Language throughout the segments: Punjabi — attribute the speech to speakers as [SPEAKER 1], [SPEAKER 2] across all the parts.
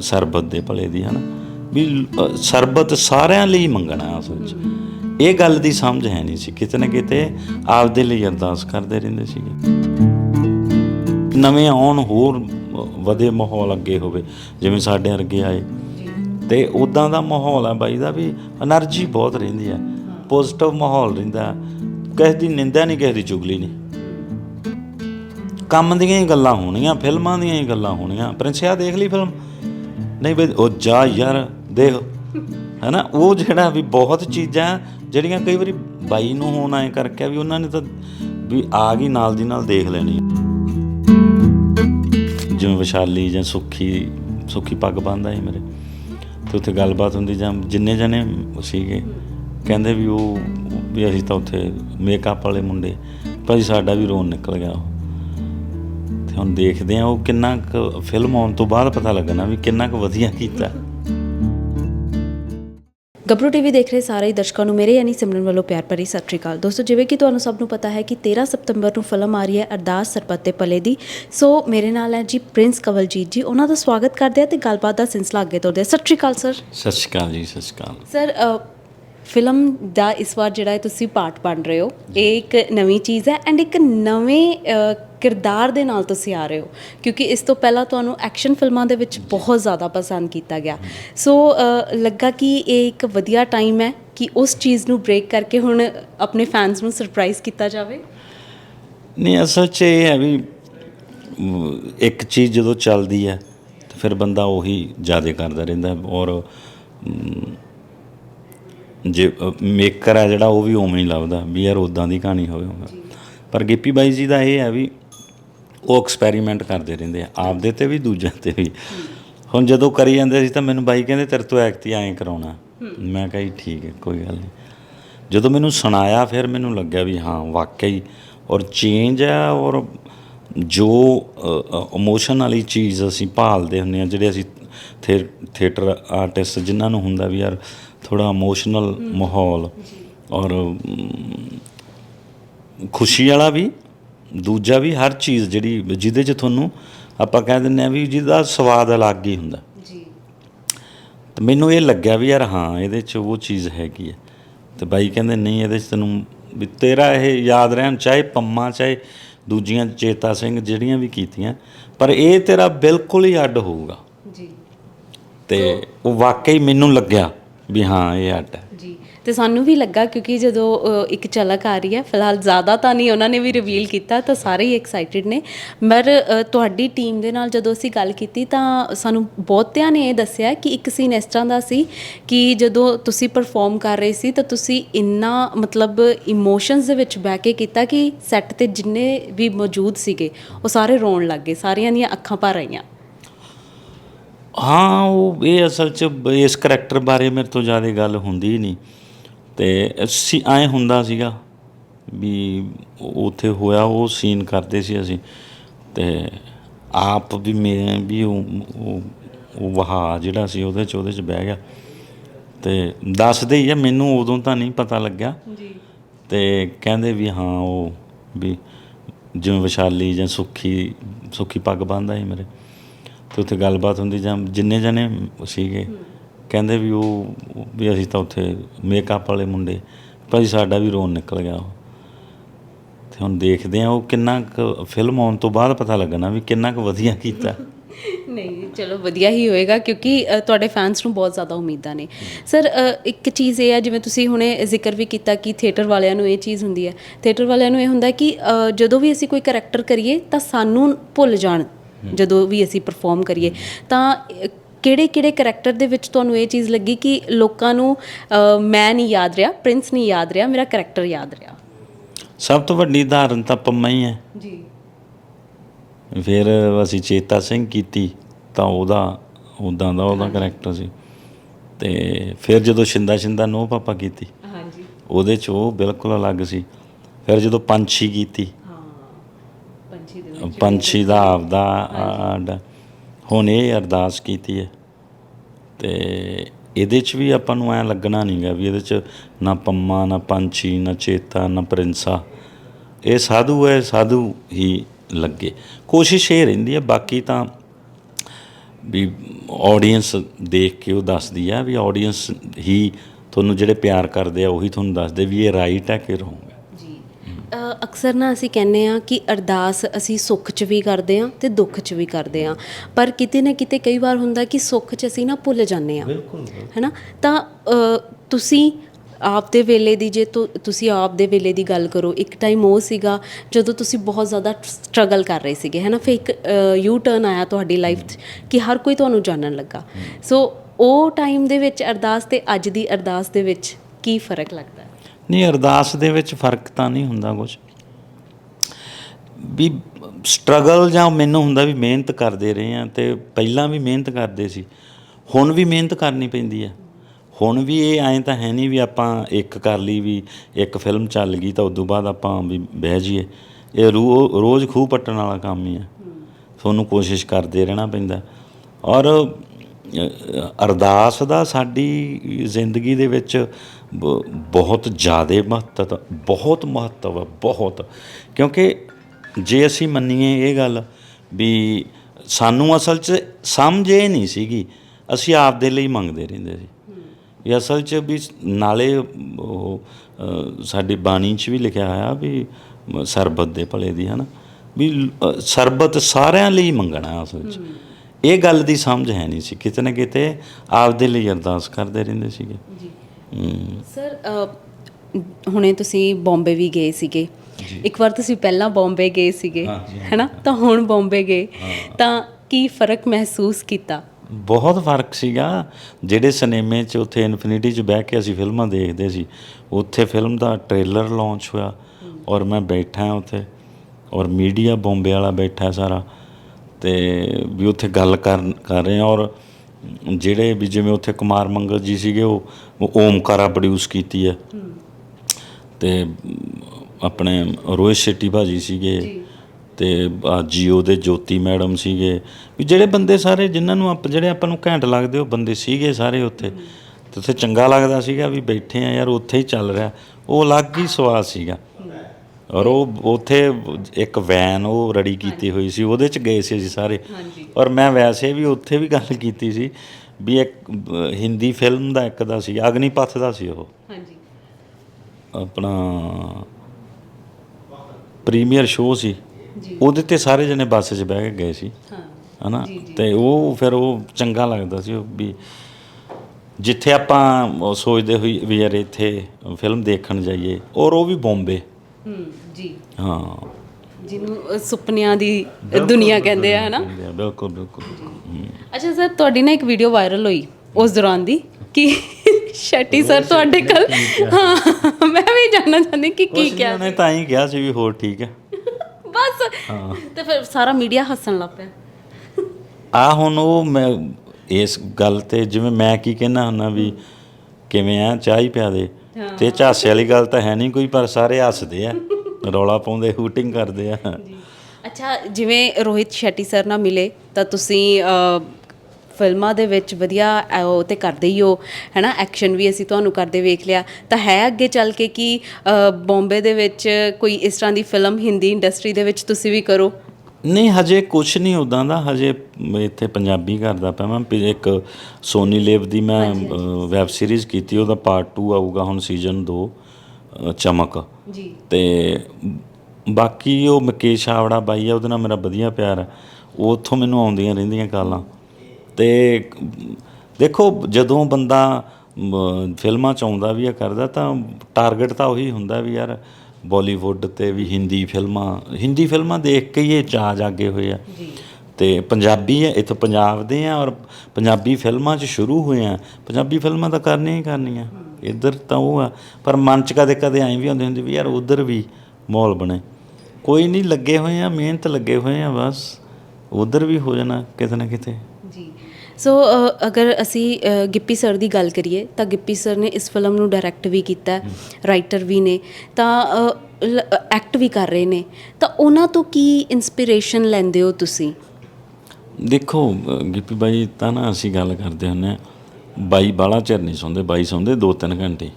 [SPEAKER 1] ਸਰਬਤ ਦੇ ਭਲੇ ਦੀ, ਹਨ? ਵੀ ਸਰਬਤ ਸਾਰਿਆਂ ਲਈ ਮੰਗਣਾ ਉਸ ਵਿੱਚ। ਇਹ ਗੱਲ ਦੀ ਸਮਝ ਹੈ ਨਹੀਂ ਸੀ। ਕਿਤੇ ਨਾ ਕਿਤੇ ਆਪਦੇ ਲਈ ਅਰਦਾਸ ਕਰਦੇ ਰਹਿੰਦੇ ਸੀਗੇ। ਨਵੇਂ ਆਉਣ ਹੋਰ ਵਧੇ ਮਾਹੌਲ ਅੱਗੇ ਹੋਵੇ। ਜਿਵੇਂ ਸਾਡੇ ਅਰਗੇ ਆਏ। ਤੇ ਉਦਾਂ ਦਾ ਮਾਹੌਲ ਆ ਬਾਈ ਦਾ ਵੀ એનર્ਜੀ ਬਹੁਤ ਰਹਿੰਦੀ ਆ ਪੋਜ਼ਿਟਿਵ ਮਾਹੌਲ ਰਹਿੰਦਾ ਕਿਸੇ ਦੀ ਨਿੰਦਾ ਨਹੀਂ, ਕਿਸੇ ਦੀ ਚੁਗਲੀ ਨਹੀਂ। ਕੰਮ ਦੀਆਂ ਹੀ ਗੱਲਾਂ ਹੋਣੀਆਂ, ਫਿਲਮਾਂ ਦੀਆਂ ਹੀ ਗੱਲਾਂ ਹੋਣੀਆਂ। ਪ੍ਰਿੰਸਿਆ, ਦੇਖ ਲਈ ਫਿਲਮ? ਨਹੀਂ ਬਈ ਉਹ ਜਾ ਯਾਰ, ਦੇਖ। ਹੈਨਾ? ਉਹ ਜਿਹੜਾ ਵੀ ਬਹੁਤ ਚੀਜ਼ਾਂ ਜਿਹੜੀਆਂ ਕਈ ਵਾਰੀ ਬਾਈ ਨੂੰ ਹੋਣ ਐ ਕਰਕੇ ਵੀ ਉਹਨਾਂ ਨੇ ਤਾਂ ਵੀ ਆ ਗਈ ਨਾਲ ਦੀ ਨਾਲ ਦੇਖ ਲੈਣੀ। ਜਿਵੇਂ ਵਿਸ਼ਾਲੀ ਜਾਂ ਸੁੱਖੀ ਸੁੱਖੀ ਪੱਗ ਬੰਨਦਾ ਸੀ ਮੇਰੇ। ਤੇ ਉੱਥੇ ਗੱਲਬਾਤ ਹੁੰਦੀ ਜਾਂ ਜਿੰਨੇ ਜਣੇ ਸੀਗੇ, ਕਹਿੰਦੇ ਵੀ ਉਹ, ਵੀ ਅਸੀਂ ਤਾਂ ਉੱਥੇ ਮੇਕਅਪ ਵਾਲੇ ਮੁੰਡੇ, ਭਾਈ ਸਾਡਾ ਵੀ ਰੋਣ ਨਿਕਲ ਗਿਆ ਉਹ। ਹੁਣ ਦੇਖਦੇ ਆ ਉਹ ਕਿੰਨਾ ਕੁ ਫਿਲਮ ਆਉਣ ਤੋਂ ਬਾਅਦ ਪਤਾ ਲੱਗਣਾ ਵੀ ਕਿੰਨਾ ਕੁ ਵਧੀਆ ਕੀਤਾ।
[SPEAKER 2] ਗੱਭਰੂ ਟੀਵੀ ਦੇਖ ਰਹੇ ਸਾਰੇ ਦਰਸ਼ਕਾਂ ਨੂੰ ਮੇਰੇ ਯਾਨੀ ਸਿਮਰਨ ਵੱਲੋਂ ਪਿਆਰ ਭਰੀ ਸਤਿ ਸ਼੍ਰੀ ਅਕਾਲ। ਦੋਸਤੋ ਜਿਵੇਂ ਕਿ ਤੁਹਾਨੂੰ ਸਭ ਨੂੰ ਪਤਾ ਹੈ ਕਿ 13 ਸਤੰਬਰ ਨੂੰ ਫਿਲਮ ਆ ਰਹੀ ਹੈ ਅਰਦਾਸ ਸਰਬੱਤ ਤੇ ਪਲੇ ਦੀ। ਸੋ ਮੇਰੇ ਨਾਲ ਹੈ ਜੀ ਪ੍ਰਿੰਸ ਕਵਲਜੀਤ ਜੀ। ਉਹਨਾਂ ਦਾ ਸਵਾਗਤ ਕਰਦੇ ਆ ਤੇ ਗੱਲਬਾਤ ਦਾ ਸਿਲਸਿਲਾ ਅੱਗੇ ਤੋਰਦੇ ਆ ਸਤਿ ਸ਼੍ਰੀ ਅਕਾਲ ਸਰ।
[SPEAKER 1] ਸਤਿ ਸ਼੍ਰੀ ਅਕਾਲ ਜੀ ਸਤਿ ਸ਼੍ਰੀ ਅਕਾਲ।
[SPEAKER 2] ਸਰ ਫਿਲਮ ਦਾ ਇਸ ਵਾਰ ਜਿਹੜਾ ਹੈ ਤੁਸੀਂ ਪਾਰਟ ਬਣ ਰਹੇ ਹੋ ਇਹ ਇੱਕ ਨਵੀਂ ਚੀਜ਼ ਹੈ ਐਂਡ ਇੱਕ ਨਵੇਂ ਕਿਰਦਾਰ ਦੇ ਨਾਲ ਤੁਸੀਂ ਆ ਰਹੇ ਹੋ, ਕਿਉਂਕਿ ਇਸ ਤੋਂ ਪਹਿਲਾਂ ਤੁਹਾਨੂੰ ਐਕਸ਼ਨ ਫਿਲਮਾਂ ਦੇ ਵਿੱਚ ਬਹੁਤ ਜ਼ਿਆਦਾ ਪਸੰਦ ਕੀਤਾ ਗਿਆ। ਸੋ ਲੱਗਾ ਕਿ ਇਹ ਇੱਕ ਵਧੀਆ ਟਾਈਮ ਹੈ ਕਿ ਉਸ ਚੀਜ਼ ਨੂੰ ਬ੍ਰੇਕ ਕਰਕੇ ਹੁਣ ਆਪਣੇ ਫੈਨਸ ਨੂੰ ਸਰਪ੍ਰਾਈਜ਼ ਕੀਤਾ ਜਾਵੇ।
[SPEAKER 1] ਨਹੀਂ, ਅਸਲ 'ਚ ਇਹ ਹੈ ਵੀ ਇੱਕ ਚੀਜ਼ ਜਦੋਂ ਚੱਲਦੀ ਹੈ, ਤੇ ਫਿਰ ਬੰਦਾ ਉਹੀ ਜ਼ਿਆਦਾ ਕਰਦਾ ਰਹਿੰਦਾ ਔਰ ਜੇ ਮੇਕਰ ਹੈ ਜਿਹੜਾ ਉਹ ਵੀ ਉਵੇਂ ਹੀ ਲੱਭਦਾ ਵੀ ਯਾਰ ਉਦਾਂ ਦੀ ਕਹਾਣੀ ਹੋਵੇ ਪਰ ਗਿੱਪੀ ਬਾਈ ਜੀ ਦਾ ਇਹ ਹੈ ਵੀ ਉਹ ਐਕਸਪੈਰੀਮੈਂਟ ਕਰਦੇ ਰਹਿੰਦੇ ਆ। ਆਪਦੇ ਤੇ ਵੀ ਦੂਜਿਆਂ ਤੇ ਵੀ। ਹੁਣ ਜਦੋਂ ਕਰੀ ਜਾਂਦੇ ਸੀ ਤਾਂ ਮੈਨੂੰ ਬਾਈ ਕਹਿੰਦੇ ਤੇਰੇ ਤੋਂ ਐਕਟ ਹੀ ਐਂ ਕਰਾਉਣਾ। ਮੈਂ ਕਿਹਾ ਠੀਕ ਹੈ ਕੋਈ ਗੱਲ ਨਹੀਂ। ਜਦੋਂ ਮੈਨੂੰ ਸੁਣਾਇਆ ਫਿਰ ਮੈਨੂੰ ਲੱਗਿਆ ਵੀ ਹਾਂ ਵਾਕਈ। ਔਰ ਚੇਂਜ ਹੈ ਔਰ ਜੋ ਇਮੋਸ਼ਨ ਵਾਲੀ ਚੀਜ਼ ਅਸੀਂ ਭਾਲਦੇ ਹੁੰਦੇ ਆ ਜਿਹੜੇ ਅਸੀਂ ਥੀਏਟਰ ਆਰਟਿਸਟ ਜਿਨ੍ਹਾਂ ਨੂੰ ਹੁੰਦਾ ਵੀ ਯਾਰ ਥੋੜਾ ਇਮੋਸ਼ਨਲ ਮਾਹੌਲ। ਔਰ ਖੁਸ਼ੀ ਵਾਲਾ ਵੀ ਦੂਜਾ ਵੀ ਹਰ ਚੀਜ਼ ਜਿਹੜੀ ਜਿਹਦੇ 'ਚ ਤੁਹਾਨੂੰ ਆਪਾਂ ਕਹਿ ਦਿੰਦੇ ਆ ਵੀ ਜਿਹਦਾ ਸਵਾਦ ਅਲੱਗ ਹੀ ਹੁੰਦਾ।
[SPEAKER 2] ਜੀ।
[SPEAKER 1] ਤੇ ਮੈਨੂੰ ਇਹ ਲੱਗਿਆ ਵੀ ਯਾਰ ਹਾਂ ਇਹਦੇ 'ਚ ਉਹ ਚੀਜ਼ ਹੈਗੀ ਹੈ। ਤੇ ਬਾਈ ਕਹਿੰਦੇ ਨਹੀਂ ਇਹਦੇ 'ਚ ਤੈਨੂੰ ਵੀ ਤੇਰਾ ਇਹ ਯਾਦ ਰਹਿਣ ਚਾਹੇ ਪੰਮਾ ਚਾਹੇ ਦੂਜੀਆਂ ਚੇਤਾ ਸਿੰਘ ਜਿਹੜੀਆਂ ਵੀ ਕੀਤੀਆਂ ਪਰ ਇਹ ਤੇਰਾ ਬਿਲਕੁਲ ਹੀ ਅੱਡ ਹੋਊਗਾ।
[SPEAKER 2] ਜੀ।
[SPEAKER 1] ਤੇ ਉਹ ਵਾਕਈ ਮੈਨੂੰ ਲੱਗਿਆ ਵੀ ਹਾਂ ਇਹ ਅੱਡ ਹੈ।
[SPEAKER 2] ਤੇ ਸਾਨੂੰ ਵੀ ਲੱਗਾ ਕਿਉਂਕਿ ਜਦੋਂ ਇੱਕ ਝਲਕ ਆ ਰਹੀ ਹੈ, ਫਿਲਹਾਲ ਜ਼ਿਆਦਾ ਤਾਂ ਨਹੀਂ, ਉਹਨਾਂ ਨੇ ਵੀ ਰਿਵੀਲ ਕੀਤਾ, ਤਾਂ ਸਾਰੇ ਹੀ ਐਕਸਾਈਟਿਡ ਨੇ। ਪਰ ਤੁਹਾਡੀ ਟੀਮ ਦੇ ਨਾਲ ਜਦੋਂ ਅਸੀਂ ਗੱਲ ਕੀਤੀ, ਤਾਂ ਸਾਨੂੰ ਬਹੁਤਿਆਂ ਨੇ ਇਹ ਦੱਸਿਆ ਕਿ ਇੱਕ ਸੀਨ ਇਸ ਤਰ੍ਹਾਂ ਦਾ ਸੀ ਕਿ ਜਦੋਂ ਤੁਸੀਂ ਪਰਫਾਰਮ ਕਰ ਰਹੇ ਸੀ, ਤਾਂ ਤੁਸੀਂ ਇੰਨਾ, ਮਤਲਬ ਇਮੋਸ਼ਨਸ ਦੇ ਵਿੱਚ ਬਹਿ ਕੇ ਕੀਤਾ ਕਿ ਸੈੱਟ ਤੇ ਜਿੰਨੇ ਵੀ ਮੌਜੂਦ ਸੀਗੇ, ਉਹ ਸਾਰੇ ਰੋਣ ਲੱਗ ਗਏ, ਸਾਰਿਆਂ ਦੀਆਂ ਅੱਖਾਂ ਭਰ ਆਈਆਂ।
[SPEAKER 1] ਹਾਂ, ਉਹ ਇਹ ਅਸਲ 'ਚ ਇਸ ਕਰੈਕਟਰ ਬਾਰੇ ਮੇਰੇ ਤੋਂ ਜ਼ਿਆਦਾ ਗੱਲ ਹੁੰਦੀ ਹੀ ਨਹੀਂ। ਤੇ ਅਸੀਂ ਐ ਹੁੰਦਾ ਸੀਗਾ ਵੀ ਉੱਥੇ ਹੋਇਆ ਉਹ ਸੀਨ ਕਰਦੇ ਸੀ ਅਸੀਂ ਤੇ ਆਪ ਵੀ ਮੈਂ ਵੀ ਉਹ ਉਹ- ਉਹ ਵਹਾ ਜਿਹੜਾ ਸੀ ਉਹਦੇ 'ਚ ਉਹਦੇ 'ਚ ਬਹਿ ਗਿਆ ਤੇ ਦੱਸਦੇ ਹੀ ਆ ਮੈਨੂੰ ਉਦੋਂ ਤਾਂ ਨਹੀਂ ਪਤਾ ਲੱਗਿਆ
[SPEAKER 2] ਜੀ।
[SPEAKER 1] ਤੇ ਕਹਿੰਦੇ ਵੀ ਹਾਂ ਉਹ ਵੀ ਜਿਵੇਂ ਵਿਸ਼ਾਲੀ ਜਾਂ ਸੁੱਖੀ ਸੁੱਖੀ ਪੱਗ ਬੰਨਦਾ ਸੀ ਮੇਰੇ ਤੇ ਉੱਥੇ ਗੱਲਬਾਤ ਹੁੰਦੀ ਜਾਂ ਜਿੰਨੇ ਜਣੇ ਸੀਗੇ ਕਹਿੰਦੇ ਵੀ ਉਹ ਵੀ ਅਸੀਂ ਤਾਂ ਉੱਥੇ ਮੇਕਅਪ ਵਾਲੇ ਮੁੰਡੇ ਭਾਈ ਸਾਡਾ ਵੀ ਰੋਣ ਨਿਕਲ ਗਿਆ ਉਹ। ਤੇ ਹੁਣ ਦੇਖਦੇ ਆ ਉਹ ਕਿੰਨਾ ਕੁ ਫਿਲਮ ਆਉਣ ਤੋਂ ਬਾਅਦ ਪਤਾ ਲੱਗਣਾ ਵੀ ਕਿੰਨਾ ਕੁ ਵਧੀਆ ਕੀਤਾ।
[SPEAKER 2] ਨਹੀਂ ਚਲੋ ਵਧੀਆ ਹੀ ਹੋਏਗਾ ਕਿਉਂਕਿ ਅ, ਤੁਹਾਡੇ ਫੈਨਸ ਨੂੰ ਬਹੁਤ ਜ਼ਿਆਦਾ ਉਮੀਦਾਂ ਨੇ। ਸਰ ਅ, ਇੱਕ ਚੀਜ਼ ਇਹ ਹੈ ਜਿਵੇਂ ਤੁਸੀਂ ਹੁਣੇ ਜ਼ਿਕਰ ਵੀ ਕੀਤਾ ਕਿ ਥੀਏਟਰ ਵਾਲਿਆਂ ਨੂੰ ਇਹ ਚੀਜ਼ ਹੁੰਦੀ ਹੈ। ਥੀਏਟਰ ਵਾਲਿਆਂ ਨੂੰ ਇਹ ਹੁੰਦਾ ਕਿ ਅ, ਜਦੋਂ ਵੀ ਅਸੀਂ ਕੋਈ ਕੈਰੈਕਟਰ ਕਰੀਏ ਤਾਂ ਸਾਨੂੰ ਭੁੱਲ ਜਾਣ ਜਦੋਂ ਵੀ ਅਸੀਂ ਪਰਫਾਰਮ ਕਰੀਏ। ਤਾਂ ਕਿਹੜੇ ਕੈਰੈਕਟਰ ਦੇ ਵਿੱਚ ਤੁਹਾਨੂੰ ਇਹ ਚੀਜ਼ ਲੱਗੀ ਕਿ ਲੋਕਾਂ ਨੂੰ ਮੈਂ ਨਹੀਂ ਯਾਦ ਰਿਹਾ ਪ੍ਰਿੰਸ ਨਹੀਂ ਯਾਦ ਰਿਹਾ ਮੇਰਾ ਕੈਰੈਕਟਰ ਯਾਦ ਰਿਹਾ?
[SPEAKER 1] ਸਭ ਤੋਂ ਵੱਡੀ ਉਦਾਹਰਨ ਤਾਂ ਪੰਮਾ ਹੀ ਹੈ।
[SPEAKER 2] ਜੀ।
[SPEAKER 1] ਫਿਰ ਅਸੀਂ ਚੇਤਾ ਸਿੰਘ ਕੀਤੀ ਤਾਂ ਉਹਦਾ ਉਦਾਂ ਦਾ ਉਹਦਾ ਕਰੈਕਟਰ ਸੀ। ਤੇ ਫਿਰ ਜਦੋਂ ਸ਼ਿੰਦਾ ਸ਼ਿੰਦਾ ਨੋ ਪਾਪਾ ਕੀਤੀ
[SPEAKER 2] ਹਾਂਜੀ।
[SPEAKER 1] ਉਹਦੇ ਚ ਉਹ ਬਿਲਕੁਲ ਅਲੱਗ ਸੀ। ਫਿਰ ਜਦੋਂ ਪੰਛੀ ਕੀਤੀ
[SPEAKER 2] ਹਾਂ। ਪੰਛੀ ਦੇ
[SPEAKER 1] ਪੰਛੀ ਦਾ ਆਪਦਾ ਆਡ ਹੁਣ ਇਹ ਅਰਦਾਸ ਕੀਤੀ ਹੈ। ਤੇ ਇਹਦੇ 'ਚ ਵੀ ਆਪਾਂ ਨੂੰ ਐ ਲੱਗਣਾ ਨਹੀਂਗਾ ਵੀ ਇਹਦੇ 'ਚ ਨਾ ਪੰਮਾ, ਨਾ ਪੰਛੀ, ਨਾ ਚੇਤਾ, ਨਾ ਪ੍ਰਿੰਸਾ। ਇਹ ਸਾਧੂ ਹੈ, ਸਾਧੂ ਹੀ ਲੱਗੇ। ਕੋਸ਼ਿਸ਼ ਇਹ ਰਹਿੰਦੀ ਹੈ, ਬਾਕੀ ਤਾਂ ਵੀ ਆਡੀਅנס ਦੇਖ ਕੇ ਉਹ ਦੱਸਦੀ ਆ ਵੀ ਆਡੀਅנס ਹੀ ਤੁਹਾਨੂੰ ਜਿਹੜੇ ਪਿਆਰ ਕਰਦੇ ਆ, ਉਹੀ ਤੁਹਾਨੂੰ ਦੱਸਦੇ ਵੀ ਇਹ ਰਾਈਟ ਹੈ ਕਿ ਰੋਂਗ ਹੈ।
[SPEAKER 2] ਅਕਸਰ ਨਾ ਅਸੀਂ ਕਹਿੰਦੇ ਆ ਕਿ ਅਰਦਾਸ ਅਸੀਂ ਸੁੱਖ 'ਚ ਵੀ ਕਰਦੇ ਆ ਤੇ ਦੁੱਖ 'ਚ ਵੀ ਕਰਦੇ ਆ ਪਰ ਕਿਤੇ ਨਾ ਕਿਤੇ ਕਈ ਵਾਰ ਹੁੰਦਾ ਕਿ ਸੁੱਖ 'ਚ ਅਸੀਂ ਨਾ ਭੁੱਲ ਜਾਂਦੇ ਆ
[SPEAKER 1] ਬਿਲਕੁਲ
[SPEAKER 2] ਹੈਨਾ? ਤਾਂ ਤੁਸੀਂ ਆਪ ਦੇ ਵੇਲੇ ਦੀ ਜੇ ਤੁਸੀਂ ਆਪ ਦੇ ਵੇਲੇ ਦੀ ਗੱਲ ਕਰੋ ਇੱਕ ਟਾਈਮ ਉਹ ਸੀਗਾ ਜਦੋਂ ਤੁਸੀਂ ਬਹੁਤ ਜ਼ਿਆਦਾ ਸਟਰਗਲ ਕਰ ਰਹੇ ਸੀਗੇ ਹੈਨਾ? ਫਿਰ ਇੱਕ ਯੂ ਟਰਨ ਆਇਆ ਤੁਹਾਡੀ ਲਾਈਫ 'ਚ ਕਿ ਹਰ ਕੋਈ ਤੁਹਾਨੂੰ ਜਾਣਨ ਲੱਗਾ। ਸੋ ਉਹ ਟਾਈਮ ਦੇ ਵਿੱਚ ਅਰਦਾਸ ਤੇ ਅੱਜ ਦੀ ਅਰਦਾਸ ਦੇ ਵਿੱਚ ਕੀ ਫ਼ਰਕ ਲੱਗਦਾ?
[SPEAKER 1] ਨਹੀਂ ਅਰਦਾਸ ਦੇ ਵਿੱਚ ਫ਼ਰਕ ਤਾਂ ਨਹੀਂ ਹੁੰਦਾ ਕੁਝ ਵੀ ਸਟਰਗਲ ਜਾਂ ਮੈਨੂੰ ਹੁੰਦਾ ਵੀ ਮਿਹਨਤ ਕਰਦੇ ਰਹੇ ਆ ਤੇ ਪਹਿਲਾਂ ਵੀ ਮਿਹਨਤ ਕਰਦੇ ਸੀ, ਹੁਣ ਵੀ ਮਿਹਨਤ ਕਰਨੀ ਪੈਂਦੀ ਆ ਹੁਣ ਵੀ ਇਹ ਐਂ ਤਾਂ ਹੈ ਨਹੀਂ ਵੀ ਆਪਾਂ ਇੱਕ ਕਰ ਲਈ ਵੀ ਇੱਕ ਫਿਲਮ ਚੱਲ ਗਈ ਤਾਂ ਉਦੋਂ ਬਾਅਦ ਆਪਾਂ ਵੀ ਬਹਿ ਜਾਈਏ। ਇਹ ਰੋ- ਰੋਜ਼ ਖੂਹ ਪੱਟਣ ਵਾਲਾ ਕੰਮ ਹੀ ਆ ਤੁਹਾਨੂੰ ਕੋਸ਼ਿਸ਼ ਕਰਦੇ ਰਹਿਣਾ ਪੈਂਦਾ। ਔਰ ਅਰਦਾਸ ਦਾ ਸਾਡੀ ਜ਼ਿੰਦਗੀ ਦੇ ਵਿੱਚ ਬ- ਬਹੁਤ ਜ਼ਿਆਦਾ ਮਹੱਤਵ ਬਹੁਤ ਮਹੱਤਵ ਹੈ, ਬਹੁਤ। ਕਿਉਂਕਿ ਜੇ ਅਸੀਂ ਮੰਨੀਏ ਇਹ ਗੱਲ ਵੀ ਸਾਨੂੰ ਅਸਲ 'ਚ ਸਮਝ ਇਹ ਨਹੀਂ ਸੀਗੀ ਅਸੀਂ ਆਪ ਦੇ ਲਈ ਮੰਗਦੇ ਰਹਿੰਦੇ ਸੀ। ਇਹ ਅਸਲ 'ਚ ਵੀ ਨਾਲੇ ਉਹ ਸਾਡੀ ਬਾਣੀ 'ਚ ਵੀ ਲਿਖਿਆ ਹੋਇਆ ਵੀ ਸਰਬਤ ਦੇ ਭਲੇ ਦੀ ਹਨਾ? ਵੀ ਸਰਬਤ ਸਾਰਿਆਂ ਲਈ ਮੰਗਣਾ ਅਸਲ 'ਚ। ਇਹ ਗੱਲ ਦੀ ਸਮਝ ਹੈ ਨਹੀਂ ਸੀ। ਕਿਤੇ ਨਾ ਕਿਤੇ ਆਪਦੇ ਲਈ ਅਰਦਾਸ ਕਰਦੇ ਰਹਿੰਦੇ ਸੀਗੇ।
[SPEAKER 2] ਜੀ। ਸਰ ਹੁਣੇ ਤੁਸੀਂ ਬੰਬੇ ਵੀ ਗਏ ਸੀਗੇ। ਇੱਕ ਵਾਰ ਤੁਸੀਂ ਪਹਿਲਾਂ ਬੰਬੇ ਗਏ ਸੀਗੇ ਹੈਨਾ? ਤਾਂ ਹੁਣ ਬੰਬੇ ਗਏ। ਤਾਂ ਕੀ ਫ਼ਰਕ ਮਹਿਸੂਸ ਕੀਤਾ?
[SPEAKER 1] ਬਹੁਤ ਫ਼ਰਕ ਸੀਗਾ। ਜਿਹੜੇ ਸਿਨੇਮੇ 'ਚ ਉੱਥੇ ਇਨਫਿਨਿਟੀ 'ਚ ਬਹਿ ਕੇ ਅਸੀਂ ਫਿਲਮਾਂ ਦੇਖਦੇ ਸੀ ਉੱਥੇ ਫਿਲਮ ਦਾ ਟ੍ਰੇਲਰ ਲਾਂਚ ਹੋਇਆ ਔਰ ਮੈਂ ਬੈਠਾ ਉੱਥੇ ਔਰ ਮੀਡੀਆ ਬੰਬੇ ਵਾਲਾ ਬੈਠਾ ਸਾਰਾ ਤੇ ਵੀ ਉੱਥੇ ਗੱਲ ਕਰ ਕਰ ਰਹੇ ਆ ਔਰ ਜਿਹੜੇ ਵੀ ਜਿਵੇਂ ਉੱਥੇ ਕੁਮਾਰ ਮੰਗਲ ਜੀ ਸੀਗੇ ਉਹ ਓਮਕਾਰਾ ਪ੍ਰੋਡਿਊਸ ਕੀਤੀ ਹੈ। ਤੇ ਆਪਣੇ ਰੋਹਿਤ ਸ਼ੈਟੀ ਭਾਜੀ ਸੀਗੇ ਤੇ ਆਹ ਜੀਓ ਦੇ ਜੋਤੀ ਮੈਡਮ ਸੀਗੇ। ਵੀ ਜਿਹੜੇ ਬੰਦੇ ਸਾਰੇ ਜਿਨ੍ਹਾਂ ਨੂੰ ਆਪ ਜਿਹੜੇ ਆਪਾਂ ਨੂੰ ਘੈਂਟ ਲੱਗਦੇ ਉਹ ਬੰਦੇ ਸੀਗੇ ਸਾਰੇ ਉੱਥੇ। ਤੇ ਉੱਥੇ ਚੰਗਾ ਲੱਗਦਾ ਸੀਗਾ ਵੀ ਬੈਠੇ ਆ ਯਾਰ ਉੱਥੇ ਹੀ ਚੱਲ ਰਿਹਾ। ਉਹ ਅਲੱਗ ਹੀ ਸਵਾਦ ਸੀਗਾ। ਔਰ ਉਹ ਉੱਥੇ ਇੱਕ ਵੈਨ ਉਹ ਰੈਡੀ ਕੀਤੀ ਹੋਈ ਸੀ ਉਹਦੇ ਚ ਗਏ ਸੀ ਅਸੀਂ ਸਾਰੇ। ਔਰ ਮੈਂ ਵੈਸੇ ਵੀ ਉੱਥੇ ਵੀ ਗੱਲ ਕੀਤੀ ਸੀ ਵੀ ਇੱਕ ਹਿੰਦੀ ਫਿਲਮ ਦਾ ਇੱਕ ਦਾ ਸੀ ਅਗਨੀਪਥ ਦਾ ਸੀ ਉਹ।
[SPEAKER 2] ਹਾਂਜੀ।
[SPEAKER 1] ਆਪਣਾ ਪ੍ਰੀਮੀਅਰ ਸ਼ੋਅ ਸੀ। ਉਹਦੇ ਤੇ ਸਾਰੇ ਜਣੇ ਬੱਸ 'ਚ ਬਹਿ ਕੇ ਗਏ ਸੀ।
[SPEAKER 2] ਹਾਂ।
[SPEAKER 1] ਹਨਾ? ਤੇ ਉਹ ਫਿਰ ਉਹ ਚੰਗਾ ਲੱਗਦਾ ਸੀ ਉਹ ਵੀ ਜਿੱਥੇ ਆਪਾਂ ਉਹ ਸੋਚਦੇ ਹੋਈ ਵੀ ਯਾਰ ਇੱਥੇ ਫਿਲਮ ਦੇਖਣ ਜਾਈਏ ਔਰ ਉਹ ਵੀ ਬੰਬੇ।
[SPEAKER 2] ਹੂੰ ਜੀ।
[SPEAKER 1] ਹਾਂ।
[SPEAKER 2] ਜਿਹਨੂੰ ਅ, ਸੁਪਨਿਆਂ ਦੀ ਦੁਨੀਆ ਕਹਿੰਦੇ ਆ ਹਨਾ?
[SPEAKER 1] ਬਿਲਕੁਲ ਬਿਲਕੁਲ ਹਮ।
[SPEAKER 2] ਅੱਛਾ ਸਰ ਤੁਹਾਡੀ ਨਾ ਇੱਕ ਵੀਡੀਓ ਵਾਇਰਲ ਹੋਈ ਉਸ ਦੌਰਾਨ ਦੀ ਕਿ ਸ਼ੈਟੀ ਸਰ ਤੁਹਾਡੇ ਕੋਲ ਹਾਂ ਮੈਂ ਵੀ ਜਾਣਨਾ ਚਾਹੁੰਦੀ ਕਿ ਕੀ
[SPEAKER 1] ਕੁਛ
[SPEAKER 2] ਕਿਹਾ
[SPEAKER 1] ਉਹਨੇ ਤਾਂ ਹੀ ਕਿਹਾ ਸੀ ਵੀ ਹੋਰ ਠੀਕ ਹੈ।
[SPEAKER 2] ਬਸ। ਤੇ ਫਿਰ ਸਾਰਾ ਮੀਡੀਆ ਹੱਸਣ ਲੱਗ ਪਿਆ।
[SPEAKER 1] ਆ ਹੁਣ ਉਹ ਮੈਂ ਇਸ ਗੱਲ ਤੇ ਜਿਵੇਂ ਮੈਂ ਕੀ ਕਹਿਣਾ ਹੁੰਦਾ ਵੀ ਕਿਵੇਂ ਆ ਚਾਹ ਹੀ ਪਿਆ ਦੇ। ਤੇ ਝਾਸੇ ਵਾਲੀ ਗੱਲ ਤਾਂ ਹੈ ਨਹੀਂ ਕੋਈ ਪਰ ਸਾਰੇ ਹੱਸਦੇ ਆ ਰੌਲਾ ਪਾਉਂਦੇ ਹੂਟਿੰਗ ਕਰਦੇ ਆ।
[SPEAKER 2] ਅੱਛਾ ਜਿਵੇਂ ਰੋਹਿਤ ਸ਼ੈਟੀ ਸਰ ਨਾਲ ਮਿਲੇ ਤਾਂ ਤੁਸੀਂ ਫਿਲਮਾਂ ਦੇ ਵਿੱਚ ਵਧੀਆ ਉਹ ਤੇ ਕਰਦੇ ਹੀ ਹੋ ਹੈਨਾ? ਐਕਸ਼ਨ ਵੀ ਅਸੀਂ ਤੁਹਾਨੂੰ ਕਰਦੇ ਵੇਖ ਲਿਆ। ਤਾਂ ਹੈ ਅੱਗੇ ਚੱਲ ਕੇ ਕਿ ਅ, ਬੰਬੇ ਦੇ ਵਿੱਚ ਕੋਈ ਇਸ ਤਰ੍ਹਾਂ ਦੀ ਫਿਲਮ ਹਿੰਦੀ ਇੰਡਸਟਰੀ ਦੇ ਵਿੱਚ ਤੁਸੀਂ ਵੀ ਕਰੋ?
[SPEAKER 1] ਨਹੀਂ ਹਜੇ ਕੁਛ ਨਹੀਂ ਉਦਾਂ ਦਾ। ਹਜੇ ਮੈਂ ਇੱਥੇ ਪੰਜਾਬੀ ਕਰਦਾ ਪਿਆ ਮੈਂ ਪਿ- ਇੱਕ ਸੋਨੀ ਲੇਵ ਦੀ ਮੈਂ ਵੈਬ ਸੀਰੀਜ਼ ਕੀਤੀ ਉਹਦਾ ਪਾਰਟ 2 ਆਊਗਾ ਹੁਣ ਸੀਜ਼ਨ 2 ਚਮਕ।
[SPEAKER 2] ਜੀ।
[SPEAKER 1] ਤੇ ਬਾਕੀ ਉਹ ਮੁਕੇਸ਼ ਆਵੜਾ ਬਾਈ ਆ ਉਹਦੇ ਨਾਲ ਮੇਰਾ ਵਧੀਆ ਪਿਆਰ ਹੈ ਉਹ ਉੱਥੋਂ ਮੈਨੂੰ ਆਉਂਦੀਆਂ ਰਹਿੰਦੀਆਂ ਕਾਲਾਂ। ਤੇ ਦੇਖੋ ਜਦੋਂ ਬੰਦਾ ਫਿਲਮਾਂ ਚ ਆਉਂਦਾ ਵੀ ਆ ਕਰਦਾ ਤਾਂ ਟਾਰਗੇਟ ਤਾਂ ਉਹੀ ਹੁੰਦਾ ਵੀ ਯਾਰ ਬਾਲੀਵੁੱਡ ਤੇ ਵੀ ਹਿੰਦੀ ਫਿਲਮਾਂ ਹਿੰਦੀ ਫਿਲਮਾਂ ਦੇਖ ਕੇ ਹੀ ਇਹ ਚਾਅ ਜਾਗੇ ਹੋਏ ਆ। ਤੇ ਪੰਜਾਬੀ ਹੈ ਇੱਥੋਂ ਪੰਜਾਬ ਦੇ ਆ ਔਰ ਪੰਜਾਬੀ ਫਿਲਮਾਂ 'ਚ ਸ਼ੁਰੂ ਹੋਏ ਆ। ਪੰਜਾਬੀ ਫਿਲਮਾਂ ਤਾਂ ਕਰਨੀਆਂ ਹੀ ਕਰਨੀਆਂ। ਇੱਧਰ ਤਾਂ ਉਹ ਆ। ਪਰ ਮਨ 'ਚ ਕਦੇ ਕਦੇ ਐਂ ਵੀ ਹੁੰਦੇ ਹੁੰਦੇ ਵੀ ਯਾਰ ਉਧਰ ਵੀ ਮਾਹੌਲ ਬਣੇ। ਕੋਈ ਨਹੀਂ ਲੱਗੇ ਹੋਏ ਆ ਮਿਹਨਤ ਲੱਗੇ ਹੋਏ ਆ ਬਸ। ਉਧਰ ਵੀ ਹੋ ਜਾਣਾ ਕਿਤੇ ਨਾ ਕਿਤੇ।
[SPEAKER 2] ਜੀ ਸੋ ਅ, ਅਗਰ ਅਸੀਂ ਗਿੱਪੀ ਸਰ ਦੀ ਗੱਲ ਕਰੀਏ ਤਾਂ ਗਿੱਪੀ ਸਰ ਨੇ ਇਸ ਫਿਲਮ ਨੂੰ ਡਾਇਰੈਕਟ ਵੀ ਕੀਤਾ ਰਾਈਟਰ ਵੀ ਨੇ ਤਾਂ ਐਕਟ ਵੀ ਕਰ ਰਹੇ ਨੇ। ਤਾਂ ਉਹਨਾਂ ਤੋਂ ਕੀ ਇਨਸਪੀਰੇਸ਼ਨ ਲੈਂਦੇ ਹੋ ਤੁਸੀਂ?
[SPEAKER 1] ਦੇਖੋ ਗਿੱਪੀ ਬਾਈ ਤਾਂ ਨਾ ਅਸੀਂ ਗੱਲ ਕਰਦੇ ਹੁੰਨੇ ਆ ਬਾਈ ਬਾਲਾ ਚਿਰ ਨਹੀਂ ਸੌਂਦੇ ਬਾਈ ਸੌਂਦੇ 2-3 ਘੰਟੇ।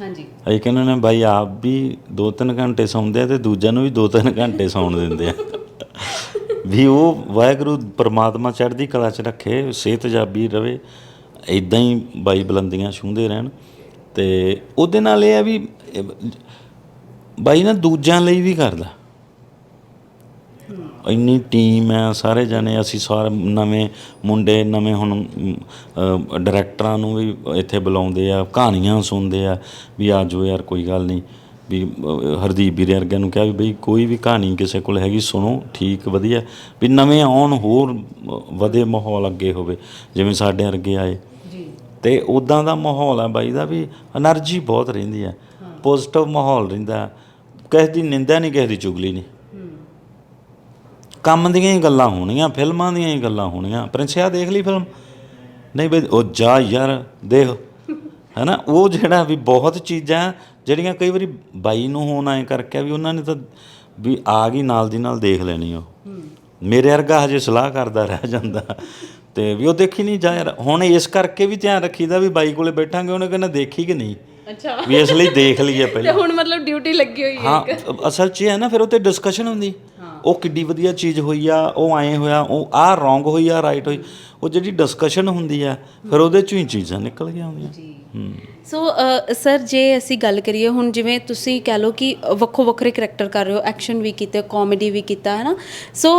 [SPEAKER 2] ਹਾਂਜੀ।
[SPEAKER 1] ਅਸੀਂ ਕਹਿੰਦੇ ਨੇ ਬਾਈ ਆਪ ਵੀ 2-3 ਘੰਟੇ ਸੌਂਦੇ ਆ ਤੇ ਦੂਜਿਆਂ ਨੂੰ ਵੀ 2-3 ਘੰਟੇ ਸੌਣ ਦਿੰਦੇ ਆ। ਵੀ ਉਹ ਵਾਹਿਗੁਰੂ ਪਰਮਾਤਮਾ ਚੜ੍ਹਦੀ ਕਲਾ 'ਚ ਰੱਖੇ, ਸਿਹਤ ਜਾਬੀ ਰਵੇ ਇਦਾਂ ਹੀ ਬਾਈ ਬੁਲੰਦੀਆਂ ਛੂੰਹਦੇ ਰਹਿਣ। ਤੇ ਉਹਦੇ ਨਾਲ ਇਹ ਆ ਵੀ, ਬਾਈ ਨਾ ਦੂਜਿਆਂ ਲਈ ਵੀ ਕਰਦਾ। ਇੰਨੀ ਟੀਮ ਹੈ ਸਾਰੇ ਜਣੇ, ਅਸੀਂ ਸਾਰੇ ਨਵੇਂ ਮੁੰਡੇ, ਨਵੇਂ ਹੁਣ ਡਾਇਰੈਕਟਰਾਂ ਨੂੰ ਵੀ ਇੱਥੇ ਬੁਲਾਉਂਦੇ ਆ, ਕਹਾਣੀਆਂ ਸੁਣਦੇ ਆ, ਵੀ ਆ ਜਾਓ ਯਾਰ, ਕੋਈ ਗੱਲ ਨਹੀਂ। ਵੀ ਹਰਦੀਪ ਵੀਰੇ ਵਰਗਿਆਂ ਨੂੰ ਕਿਹਾ ਵੀ ਬਈ ਕੋਈ ਵੀ ਕਹਾਣੀ ਕਿਸੇ ਕੋਲ ਹੈਗੀ ਸੁਣੋ ਠੀਕ ਵਧੀਆ। ਵੀ ਨਵੇਂ ਆਉਣ ਹੋਰ ਵਧੇ ਮਾਹੌਲ ਅੱਗੇ ਹੋਵੇ ਜਿਵੇਂ ਸਾਡੇ ਅਰਗੇ ਆਏ।
[SPEAKER 2] ਜੀ।
[SPEAKER 1] ਤੇ ਉਦਾਂ ਦਾ ਮਾਹੌਲ ਆ ਬਾਈ ਦਾ ਵੀ એનર્ਜੀ ਬਹੁਤ ਰਹਿੰਦੀ ਆ। ਪੋਜ਼ਿਟਿਵ ਮਾਹੌਲ ਰਹਿੰਦਾ। ਕਿਸੇ ਦੀ ਨਿੰਦਾ ਨਹੀਂ ਕਿਸੇ ਦੀ ਚੁਗਲੀ ਨਹੀਂ। ਕੰਮ ਦੀਆਂ ਹੀ ਗੱਲਾਂ ਹੋਣੀਆਂ ਫਿਲਮਾਂ ਦੀਆਂ ਹੀ ਗੱਲਾਂ ਹੋਣੀਆਂ। ਪ੍ਰਿੰਸਿਆ ਦੇਖ ਲਈ ਫਿਲਮ? ਨਹੀਂ ਬਈ ਉਹ ਜਾ ਯਾਰ ਦੇਖ। ਹੈਨਾ? ਉਹ ਜਿਹੜਾ ਵੀ ਬਹੁਤ ਚੀਜ਼ਾਂ ਜਿਹੜੀਆਂ ਕਈ ਵਾਰੀ ਬਾਈ ਨੂੰ ਹੋਣ ਐ ਕਰਕੇ ਵੀ ਉਹਨਾਂ ਨੇ ਤਾਂ ਵੀ ਆ ਗਈ ਨਾਲ ਦੀ ਨਾਲ ਦੇਖ ਲੈਣੀ ਉਹ। ਮੇਰੇ ਵਰਗਾ ਹਜੇ ਸਲਾਹ ਕਰਦਾ ਰਹਿ ਜਾਂਦਾ। ਤੇ ਵੀ ਉਹ ਦੇਖੀ ਨਹੀਂ ਜਾ ਯਾਰ ਹੁਣ ਇਸ ਕਰਕੇ ਵੀ ਧਿਆਨ ਰੱਖੀਦਾ ਵੀ ਬਾਈ ਕੋਲੇ ਬੈਠਾਂਗੇ ਉਹਨੇ ਕਹਿੰਦਾ ਦੇਖੀ ਕਿ ਨਹੀਂ?
[SPEAKER 2] ਅੱਛਾ।
[SPEAKER 1] ਵੀ ਇਸ ਲਈ ਦੇਖ ਲਈਏ
[SPEAKER 2] ਤੇ
[SPEAKER 1] ਪਹਿਲਾਂ।
[SPEAKER 2] ਹੁਣ ਮਤਲਬ ਡਿਊਟੀ ਲੱਗੀ ਹੋਈ ਹੈ
[SPEAKER 1] ਹਾਂ ਅਸਲ 'ਚ ਇਹ ਹੈ ਨਾ ਫਿਰ ਉਹ ਤੇ ਡਿਸਕਸ਼ਨ ਹੁੰਦੀ। ਉਹ ਕਿੱਡੀ ਵਧੀਆ ਚੀਜ਼ ਹੋਈ ਆ ਉਹ ਐਂ ਹੋਇਆ ਉਹ ਆਹ ਰੋਂਗ ਹੋਈ ਆ ਰਾਈਟ ਹੋਈ ਉਹ ਜਿਹੜੀ ਡਿਸਕਸ਼ਨ ਹੁੰਦੀ ਆ ਫਿਰ ਉਹਦੇ ਚੋਂ ਹੀ ਚੀਜ਼ਾਂ ਨਿਕਲ ਕੇ ਆਉਂਦੀਆਂ ਹੂੰ।
[SPEAKER 2] ਸੋ ਸਰ ਜੇ ਅਸੀਂ ਗੱਲ ਕਰੀਏ ਹੁਣ ਜਿਵੇਂ ਤੁਸੀਂ ਕਹਿ ਲਓ ਕਿ ਵੱਖੋ ਵੱਖਰੇ ਕਰੈਕਟਰ ਕਰ ਰਹੇ ਹੋ ਐਕਸ਼ਨ ਵੀ ਕੀਤੇ ਕਾਮੇਡੀ ਵੀ ਕੀਤਾ ਹੈ ਨਾ ਸੋ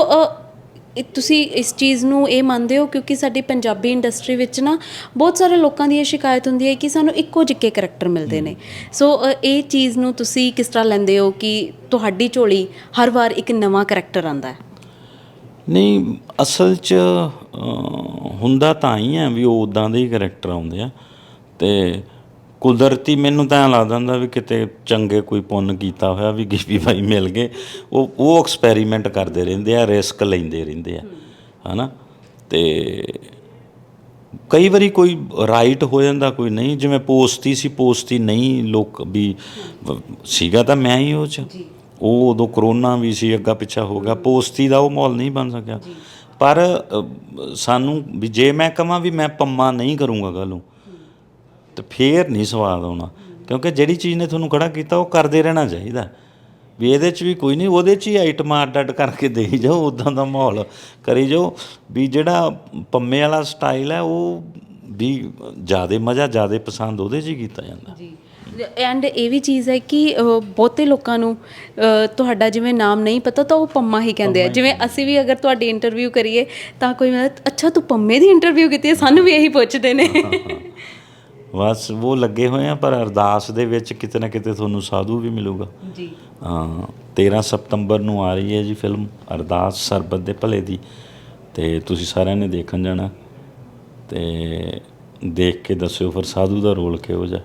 [SPEAKER 2] ਇਹ ਤੁਸੀਂ ਇਸ ਚੀਜ਼ ਨੂੰ ਇਹ ਮੰਨਦੇ ਹੋ ਕਿਉਂਕਿ ਸਾਡੀ ਪੰਜਾਬੀ ਇੰਡਸਟਰੀ ਵਿੱਚ ਨਾ ਬਹੁਤ ਸਾਰੇ ਲੋਕਾਂ ਦੀ ਇਹ ਸ਼ਿਕਾਇਤ ਹੁੰਦੀ ਹੈ ਕਿ ਸਾਨੂੰ ਇੱਕੋ ਜਿੱਕੇ ਕਰੈਕਟਰ ਮਿਲਦੇ ਨੇ। ਸੋ ਅ, ਇਹ ਚੀਜ਼ ਨੂੰ ਤੁਸੀਂ ਕਿਸ ਤਰ੍ਹਾਂ ਲੈਂਦੇ ਹੋ ਕਿ ਤੁਹਾਡੀ ਝੋਲੀ ਹਰ ਵਾਰ ਇੱਕ ਨਵਾਂ ਕਰੈਕਟਰ ਆਂਦਾ ਹੈ?
[SPEAKER 1] ਨਹੀਂ ਅਸਲ 'ਚ ਹੁੰਦਾ ਤਾਂ ਹੀ ਆ ਵੀ ਉਹ ਉਦਾਂ ਦੇ ਹੀ ਕਰੈਕਟਰ ਆਉਂਦੇ ਆ ਤੇ ਕੁਦਰਤੀ ਮੈਨੂੰ ਤਾਂ ਐਂ ਲੱਗਦਾ ਹੁੰਦਾ ਵੀ ਕਿਤੇ ਚੰਗੇ ਕੋਈ ਪੁੰਨ ਕੀਤਾ ਹੋਇਆ ਵੀ ਗਿੱਪੀ ਭਾਈ ਮਿਲ ਗਏ। ਉਹ ਉਹ ਐਕਸਪੈਰੀਮੈਂਟ ਕਰਦੇ ਰਹਿੰਦੇ ਆ ਰਿਸਕ ਲੈਂਦੇ ਰਹਿੰਦੇ ਆ। ਹਨਾ? ਤੇ ਕਈ ਵਾਰੀ ਕੋਈ ਰਾਈਟ ਹੋ ਜਾਂਦਾ ਕੋਈ ਨਹੀਂ। ਜਿਵੇਂ ਪੋਸਤੀ ਸੀ ਪੋਸਤੀ ਨਹੀਂ ਲੋਕ ਵੀ ਸੀਗਾ ਤਾਂ ਮੈਂ ਹੀ ਉਹ ਚ। ਉਹ ਉਦੋਂ ਕਰੋਨਾ ਵੀ ਸੀ ਅੱਗਾ ਪਿੱਛਾ ਹੋ ਗਿਆ। ਪੋਸਤੀ ਦਾ ਉਹ ਮਾਹੌਲ ਨਹੀਂ ਬਣ ਸਕਿਆ। ਪਰ ਸਾਨੂੰ ਵੀ ਜੇ ਮੈਂ ਕਹਾਂ ਵੀ ਮੈਂ ਪੰਮਾ ਨਹੀਂ ਕਰੂੰਗਾ ਗੱਲ ਨੂੰ ਤੇ ਫੇਰ ਨਹੀਂ ਸਵਾਦ ਆਉਣਾ। ਕਿਉਂਕਿ ਜਿਹੜੀ ਚੀਜ਼ ਨੇ ਤੁਹਾਨੂੰ ਖੜਾ ਕੀਤਾ ਉਹ ਕਰਦੇ ਰਹਿਣਾ ਚਾਹੀਦਾ। ਵੀ ਇਹਦੇ 'ਚ ਵੀ ਕੋਈ ਨਹੀਂ ਉਹਦੇ 'ਚ ਹੀ ਆਈਟਮਾਂ ਅੱਡ ਅੱਡ ਕਰਕੇ ਦੇਈ ਜਾਓ ਉਦਾਂ ਦਾ ਮਾਹੌਲ ਕਰੀ ਜਾਓ। ਵੀ ਜਿਹੜਾ ਪੰਮੇ ਵਾਲਾ ਸਟਾਈਲ ਹੈ ਉਹ ਵੀ ਜ਼ਿਆਦਾ ਮਜ਼ਾ ਜ਼ਿਆਦਾ ਪਸੰਦ ਉਹਦੇ 'ਚ ਹੀ ਕੀਤਾ ਜਾਂਦਾ।
[SPEAKER 2] ਜੀ। ਐਂਡ ਇਹ ਵੀ ਚੀਜ਼ ਹੈ ਕਿ ਬਹੁਤੇ ਲੋਕਾਂ ਨੂੰ ਤੁਹਾਡਾ ਜਿਵੇਂ ਨਾਮ ਨਹੀਂ ਪਤਾ ਤਾਂ ਉਹ ਪੰਮਾ ਹੀ ਕਹਿੰਦੇ ਆ। ਜਿਵੇਂ ਅਸੀਂ ਵੀ ਅਗਰ ਤੁਹਾਡੀ ਇੰਟਰਵਿਊ ਕਰੀਏ ਤਾਂ ਕੋਈ ਮੈਂ ਅੱਛਾ ਤੂੰ ਪੰਮੇ ਦੀ ਇੰਟਰਵਿਊ ਕੀਤੀ ਹੈ ਸਾਨੂੰ ਵੀ ਇਹੀ ਪੁੱਛਦੇ ਨੇ।
[SPEAKER 1] ਬਸ ਉਹ ਲੱਗੇ ਹੋਏ ਆ ਪਰ ਅਰਦਾਸ ਦੇ ਵਿੱਚ ਕਿਤੇ ਨਾ ਕਿਤੇ ਤੁਹਾਨੂੰ ਸਾਧੂ ਵੀ ਮਿਲੂਗਾ।
[SPEAKER 2] ਜੀ।
[SPEAKER 1] ਹਾਂ 13 ਸਤੰਬਰ ਨੂੰ ਆ ਰਹੀ ਹੈ ਜੀ ਫਿਲਮ ਅਰਦਾਸ ਸਰਬਤ ਦੇ ਭਲੇ ਦੀ। ਤੇ ਤੁਸੀਂ ਸਾਰਿਆਂ ਨੇ ਦੇਖਣ ਜਾਣਾ। ਤੇ ਦੇਖ ਕੇ ਦੱਸਿਓ ਫਿਰ ਸਾਧੂ ਦਾ ਰੋਲ ਕਿਹੋ ਜਿਹਾ।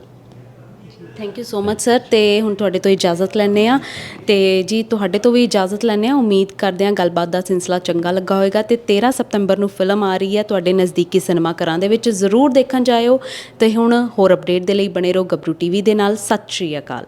[SPEAKER 2] Thank you so much sir ਤੇ ਹੁਣ ਤੁਹਾਡੇ ਤੋਂ ਇਜਾਜ਼ਤ ਲੈਣੇ ਆ ਤੇ ਜੀ, ਤੁਹਾਡੇ ਤੋਂ ਵੀ ਇਜਾਜ਼ਤ ਲੈਣੇ ਆ ਉਮੀਦ ਕਰਦੇ ਆ ਗੱਲਬਾਤ ਦਾ ਸਿਲਸਿਲਾ ਚੰਗਾ ਲੱਗਾ ਹੋਵੇਗਾ। ਤੇ 13 ਸਤੰਬਰ ਨੂੰ ਫਿਲਮ ਆ ਰਹੀ ਹੈ ਤੁਹਾਡੇ ਨਜ਼ਦੀਕੀ ਸਿਨੇਮਾ ਘਰਾਂ ਦੇ ਵਿੱਚ। ਜ਼ਰੂਰ ਦੇਖਣ ਜਾਇਓ। ਤੇ ਹੁਣ ਹੋਰ ਅਪਡੇਟ ਦੇ ਲਈ ਬਣੇ ਰਹੋ ਗੱਭਰੂ ਟੀਵੀ ਦੇ ਨਾਲ। ਸਤਿ ਸ਼੍ਰੀ ਅਕਾਲ।